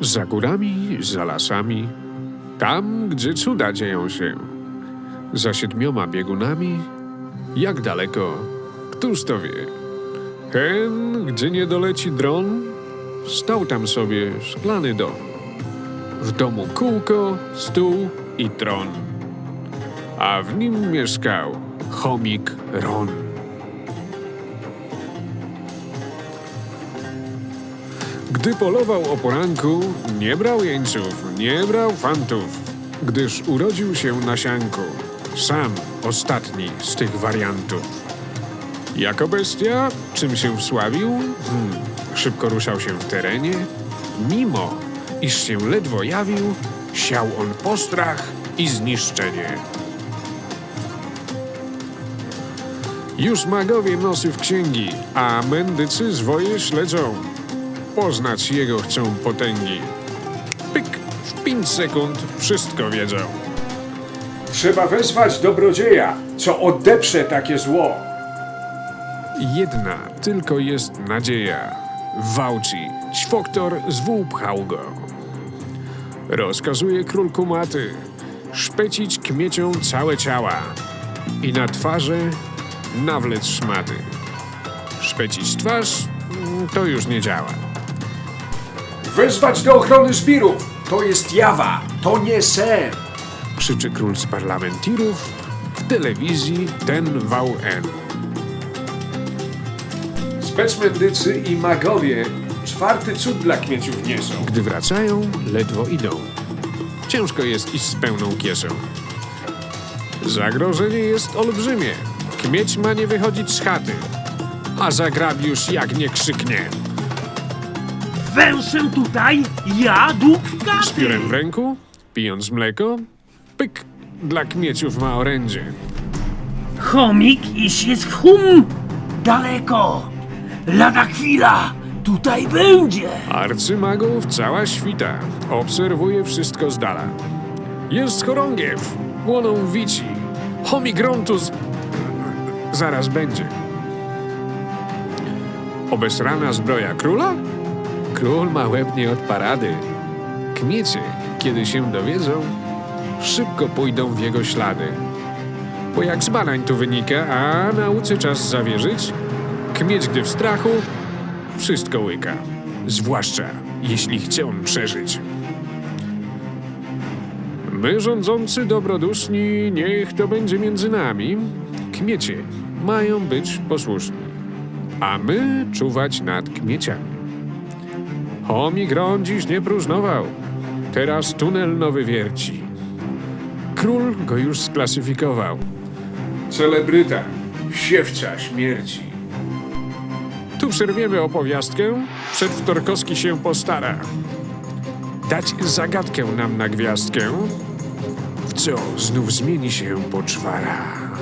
Za górami, za lasami, tam, gdzie cuda dzieją się. Za siedmioma biegunami, jak daleko, któż to wie. Hen, gdzie nie doleci dron, stał tam sobie szklany dom. W domu kółko, stół i tron. A w nim mieszkał chomik Ron. Gdy polował o poranku, nie brał jeńców, nie brał fantów, gdyż urodził się na sianku. Sam ostatni z tych wariantów. Jako bestia, czym się wsławił? Hmm, szybko ruszał się w terenie. Mimo, iż się ledwo jawił, siał on postrach i zniszczenie. Już magowie nosy w księgi, a mędycy zwoje śledzą. Poznać jego chcą potęgi. Pyk, w pięć sekund wszystko wiedzą. Trzeba wezwać dobrodzieja, co odeprze takie zło. Jedna tylko jest nadzieja. Wałci, ćwoktor zwół pchał go. Rozkazuje król kumaty szpecić kmiecią całe ciała i na twarze nawlec szmaty. Szpecić twarz mm, to już nie działa. Wezwać do ochrony zbirów. To jest jawa, to nie sen. Krzyczy król z parlamentirów w telewizji ten wał N. Specmendycy i magowie czwarty cud dla kmieciów niesą. Gdy wracają, ledwo idą. Ciężko jest iść z pełną kiesą. Zagrożenie jest olbrzymie. Kmieć ma nie wychodzić z chaty. A zagrabiusz jak nie krzyknie. Węszę tutaj, ja dług Z piórem w ręku, pijąc mleko, pyk, dla kmieciów ma orędzie. Chomik iż jest hum daleko. Lada chwila, tutaj będzie. Arcymagów cała świta obserwuje wszystko z dala. Jest chorągiew, łoną wici, homigrontus zaraz będzie. Obesrana zbroja króla? Król ma łeb nie od parady. Kmiecie, kiedy się dowiedzą, szybko pójdą w jego ślady. Bo jak z badań tu wynika, a nauce czas zawierzyć, kmieć gdy w strachu, wszystko łyka. Zwłaszcza jeśli chce on przeżyć. My rządzący dobroduszni, niech to będzie między nami. Kmiecie mają być posłuszni, a my czuwać nad kmieciami. Chomik Ron dziś nie próżnował, teraz tunel nowy wierci. Król go już sklasyfikował. Celebryta, siewca śmierci. Tu przerwiemy opowiastkę, przedwtorkowski się postara. Dać zagadkę nam na gwiazdkę, w co znów zmieni się poczwara.